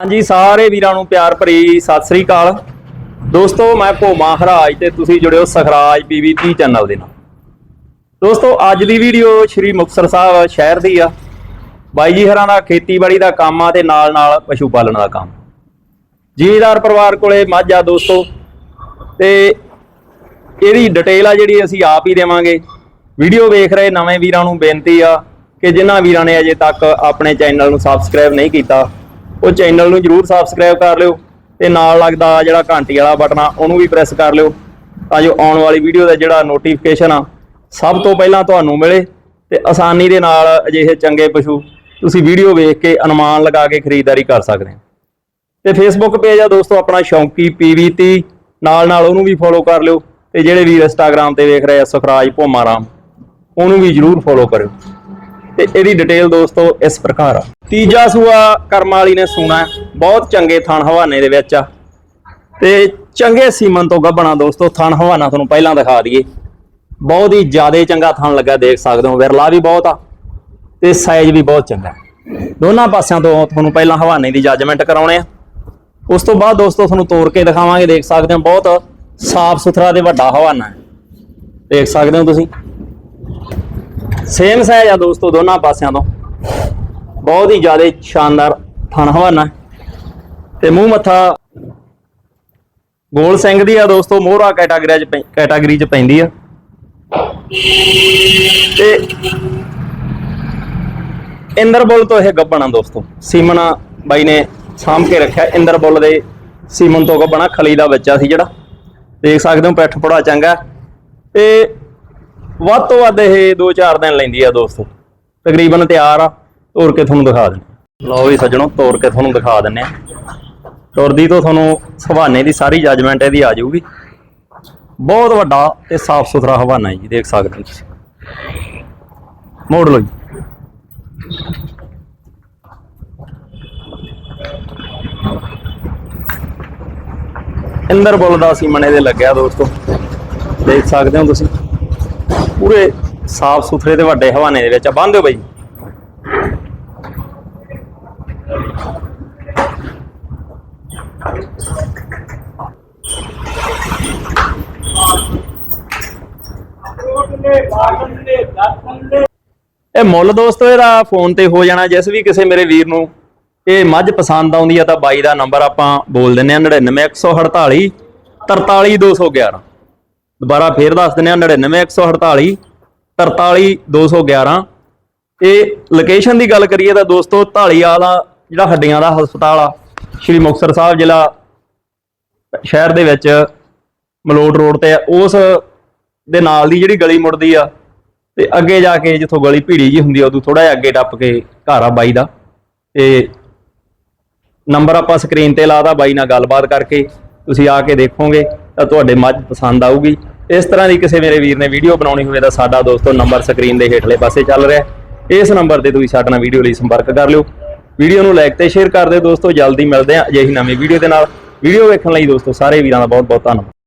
ਹਾਂਜੀ, ਸਾਰੇ ਵੀਰਾਂ ਨੂੰ ਪਿਆਰ ਭਰੀ ਸਤਿ ਸ੍ਰੀ ਅਕਾਲ। ਦੋਸਤੋ, ਮੈਂ ਭੋਮਾ ਹਰਾਜ ਤੇ ਤੁਸੀਂ ਜੁੜਿਓ ਸਖਰਾਜ ਪੀਵੀਟੀ ਚੈਨਲ ਦੇ ਨਾਲ। ਦੋਸਤੋ, ਅੱਜ ਦੀ ਵੀਡੀਓ ਸ਼੍ਰੀ ਮੁਕਤਸਰ ਸਾਹਿਬ ਸ਼ਹਿਰ ਦੀ ਆ। ਬਾਈ ਜੀ ਹਰਾਂ ਦਾ ਖੇਤੀਬਾੜੀ ਦਾ ਕੰਮ ਆ ਤੇ ਨਾਲ ਨਾਲ ਪਸ਼ੂ ਪਾਲਣ ਦਾ ਕੰਮ। ਜੀਦਾਰ ਪਰਿਵਾਰ ਕੋਲੇ ਮੱਝ ਆ ਦੋਸਤੋ, ਤੇ ਇਹਦੀ ਡਿਟੇਲ ਆ ਜਿਹੜੀ ਅਸੀਂ ਆਪ ਹੀ ਦੇਵਾਂਗੇ। ਵੀਡੀਓ ਵੇਖ ਰਹੇ ਨਵੇਂ ਵੀਰਾਂ ਨੂੰ ਬੇਨਤੀ ਆ ਕਿ ਜਿਨ੍ਹਾਂ ਵੀਰਾਂ ਨੇ ਅਜੇ ਤੱਕ ਆਪਣੇ ਚੈਨਲ ਨੂੰ ਸਬਸਕ੍ਰਾਈਬ ਨਹੀਂ ਕੀਤਾ ਉਹ ਚੈਨਲ ਨੂੰ ਜਰੂਰ ਸਬਸਕ੍ਰਾਈਬ ਕਰ ਲਿਓ ਤੇ ਨਾਲ ਲੱਗਦਾ ਜਿਹੜਾ ਘੰਟੀ ਵਾਲਾ ਬਟਨ ਆ, ਉਹਨੂੰ ਵੀ ਪ੍ਰੈਸ ਕਰ ਲਿਓ ਤਾਂ ਜੋ ਆਉਣ ਵਾਲੀ ਵੀਡੀਓ ਦਾ ਜਿਹੜਾ ਨੋਟੀਫਿਕੇਸ਼ਨ ਆ, ਸਭ ਤੋਂ ਪਹਿਲਾਂ ਤੁਹਾਨੂੰ ਮਿਲੇ ਤੇ ਆਸਾਨੀ ਦੇ ਨਾਲ ਅਜਿਹੇ ਚੰਗੇ ਪਸ਼ੂ ਤੁਸੀਂ ਵੀਡੀਓ ਵੇਖ ਕੇ ਅਨੁਮਾਨ ਲਗਾ ਕੇ ਖਰੀਦਦਾਰੀ ਕਰ ਸਕਦੇ ਹੋ। ਤੇ ਫੇਸਬੁੱਕ ਪੇਜ ਆ ਦੋਸਤੋ, ਆਪਣਾ ਸ਼ੌਂਕੀ ਪੀਵੀਟੀ ਨਾਲ ਨਾਲ ਉਹਨੂੰ ਵੀ ਫੋਲੋ ਕਰ ਲਿਓ ਤੇ ਜਿਹੜੇ ਵੀਰ ਇੰਸਟਾਗ੍ਰam ਤੇ ਵੇਖ ਰਹੇ ਆ ਸੁਖਰਾਜ ਭੋਮਾਰਾਮ, ਉਹਨੂੰ ਵੀ ਜਰੂਰ ਫੋਲੋ ਕਰਿਓ। ਤੇ ਇਹਦੀ ਡਿਟੇਲ ਦੋਸਤੋ ਇਸ ਪ੍ਰਕਾਰ ਆ। ਤੀਜਾ ਸੂਆ ਕਰਮ ਵਾਲੀ ਨੇ ਸੂਣਾ ਬਹੁਤ ਚੰਗੇ ਥਣ ਹਵਾਨੇ ਦੇ ਵਿੱਚ ਆ। ਤੇ ਚੰਗੇ ਸੀਮਨ ਤੋਂ ਗੱਬਣਾ ਦੋਸਤੋ, ਥਣ ਹਵਾਨਾ ਤੁਹਾਨੂੰ ਪਹਿਲਾਂ ਦਿਖਾ ਦਈਏ। ਬਹੁਤ ਹੀ ਜ਼ਿਆਦਾ ਚੰਗਾ ਥਣ ਲੱਗਾ, ਦੇਖ ਸਕਦੇ ਹੋ। ਵਿਰਲਾ ਵੀ ਬਹੁਤ ਆ ਤੇ ਸਾਈਜ਼ ਵੀ ਬਹੁਤ ਚੰਗਾ। ਦੋਨਾਂ ਪਾਸਿਆਂ ਤੋਂ ਤੁਹਾਨੂੰ ਪਹਿਲਾਂ ਹਵਾਨੇ ਦੀ ਜੱਜਮੈਂਟ ਕਰਾਉਣੇ ਆ। ਉਸ ਤੋਂ ਬਾਅਦ ਦੋਸਤੋ ਤੁਹਾਨੂੰ ਤੋੜ ਕੇ ਦਿਖਾਵਾਂਗੇ, ਦੇਖ ਸਕਦੇ ਹੋ। ਬਹੁਤ ਸਾਫ਼ ਸੁਥਰਾ ਤੇ ਵੱਡਾ ਹਵਾਨਾ ਹੈ। ਦੇਖ ਸਕਦੇ ਹੋ ਤੁਸੀਂ। ਸੇਮ ਸਾਈਜ਼ ਆ ਦੋਸਤੋ, ਦੋਨਾਂ ਪਾਸਿਆਂ ਤੋਂ। ਬਹੁਤ ਹੀ ਜ਼ਿਆਦਾ ਸ਼ਾਨਦਾਰ ਥਣ ਹਵਾਨਾ ਹੈ। ਤੇ ਮੂੰਹ ਮੱਥਾ ਗੋਲ ਸਿੰਘ ਦੀ ਆ ਦੋਸਤੋ, ਮੋਹਰਾ ਕੈਟਾਗਰੀ ਚ ਪੈ- ਕੈਟਾਗਰੀ ਚ ਪੈਂਦੀ ਆ। ਤੇ ਇੰਦਰ ਬੁੱਲ ਤੋਂ ਇਹ ਗੱਬਣਾ ਦੋਸਤੋ ਸੀਮਨਾ ਬਾਈ ਨੇ ਸਾਂਭ ਕੇ ਰੱਖਿਆ। ਇੰਦਰ ਬੁੱਲ ਦੇ ਸੀਮਨ ਤੋਂ ਗੱਬਣਾ ਖਲੀ ਦਾ ਬੱਚਾ ਸੀ ਜਿਹੜਾ। ਦੇਖ ਸਕਦੇ ਹੋ, ਪੈਠ ਪੜਾ ਚੰਗਾ। ਤੇ ਵੱਧ ਤੋਂ ਵੱਧ ਇਹ 2-4 ਦਿਨ ਲੈਂਦੀ ਆ ਦੋਸਤੋ। ਤਕਰੀਬਨ ਤਿਆਰ ਆ ਤੋੜ ਕੇ ਤੁਹਾਨੂੰ ਦਿਖਾ ਦਿੰਦੇ ਲਓ ਵੀ ਸੱਜਣੋ ਤੋੜ ਕੇ ਤੁਹਾਨੂੰ ਦਿਖਾ ਦਿੰਨੇ ਆ ਤੁਰਦੀ ਤੋਂ ਤੁਹਾਨੂੰ ਹਵਾਨੇ ਦੀ ਸਾਰੀ ਜੱਜਮੈਂਟ ਇਹਦੀ ਆ ਜਾਊਗੀ। ਬਹੁਤ ਵੱਡਾ ਤੇ ਸਾਫ਼ ਸੁਥਰਾ ਹਵਾਨਾ ਜੀ, ਦੇਖ ਸਕਦੇ ਹੋ ਤੁਸੀਂ। ਮੋੜ ਲਓ ਜੀ। ਇੰਦਰ ਬੋਲਦਾ ਸੀ ਸੀਮਨ ਦੇ ਲੱਗਿਆ ਦੋਸਤੋ। ਦੇਖ ਸਕਦੇ ਹੋ ਤੁਸੀਂ। ਪੂਰੇ ਸਾਫ਼ ਸੁਥਰੇ ਤੇ ਵੱਡੇ ਹਵਾਨੇ ਦੇ ਵਿੱਚ ਬੰਨ ਦਿਓ ਬਾਈ। ਇਹ ਮੁੱਲ ਦੋਸਤੋ, ਇਹਦਾ ਫੋਨ ਤੇ ਹੋ ਜਾਣਾ। ਜਿਸ ਵੀ ਕਿਸੇ ਮੇਰੇ ਵੀਰ ਨੂੰ ਇਹ ਮੱਝ ਪਸੰਦ ਆਉਂਦੀ ਆ ਤਾਂ ਬਾਈ ਦਾ ਨੰਬਰ ਆਪਾਂ ਬੋਲ ਦਿੰਨੇ ਆ। 99148 43211 ਦੁਬਾਰਾ ਫੇਰ ਦੱਸ ਦਿੰਨੇ ਆ 99148 43211 ਇਹ ਲੋਕੇਸ਼ਨ ਦੀ ਗੱਲ ਕਰੀਏ ਤਾਂ ਦੋਸਤੋ ਢਾਲੀਵਾਲ ਦਾ ਜਿਹੜਾ ਹੱਡੀਆਂ ਦਾ ਹਸਪਤਾਲ ਆ, ਸ਼੍ਰੀ ਮੁਕਤਸਰ ਸਾਹਿਬ ਜ਼ਿਲ੍ਹਾ ਸ਼ਹਿਰ ਦੇ ਵਿੱਚ, ਮਲੋਟ ਰੋਡ ਤੇ ਆ, ਉਸ ਦੇ ਨਾਲ ਦੀ ਜਿਹੜੀ ਗਲੀ ਮੁੜਦੀ ਆ, ਤੇ ਅੱਗੇ ਜਾ ਕੇ ਜਿੱਥੋਂ ਗਲੀ ਭੀੜੀ ਜੀ ਹੁੰਦੀ ਆ, ਉਦੋਂ ਥੋੜਾ ਜਿਹਾ ਅੱਗੇ ਟੱਪ ਕੇ ਘਰ ਆ ਬਾਈ ਦਾ। ਤੇ ਨੰਬਰ ਆਪਾਂ ਸਕਰੀਨ ਤੇ ਲਾਦਾ ਬਾਈ ਨਾਲ ਗੱਲਬਾਤ ਕਰਕੇ, ਤੁਸੀਂ ਆ ਕੇ ਦੇਖੋਗੇ, ਤਾਂ ਤੁਹਾਡੇ ਮੱਝ ਪਸੰਦ ਆਊਗੀ। ਇਸ ਤਰ੍ਹਾਂ ਦੀ ਕਿਸੇ ਮੇਰੇ ਵੀਰ ਨੇ ਵੀਡੀਓ ਬਣਾਉਣੀ ਹੋਵੇ ਤਾਂ ਸਾਡਾ ਦੋਸਤੋ ਨੰਬਰ ਸਕਰੀਨ ਦੇ ਹੇਠਲੇ ਪਾਸੇ ਚੱਲ ਰਿਹਾ ਇਸ ਨੰਬਰ ਤੇ ਤੁਸੀਂ ਸਾਡੇ ਨਾਲ ਵੀਡੀਓ ਲਈ ਸੰਪਰਕ ਕਰ ਲਿਓ। ਵੀਡੀਓ ਨੂੰ ਲਾਈਕ ਤੇ ਸ਼ੇਅਰ ਕਰ ਦਿਓ ਦੋਸਤੋ। ਜਲਦੀ ਮਿਲਦੇ ਹਾਂ ਅਜਿਹੀ ਨਵੀਂ ਵੀਡੀਓ ਦੇ ਨਾਲ। ਵੀਡੀਓ ਵੇਖਣ ਲਈ ਦੋਸਤੋ ਸਾਰੇ ਵੀਰਾਂ ਦਾ ਬਹੁਤ ਬਹੁਤ ਧੰਨਵਾਦ।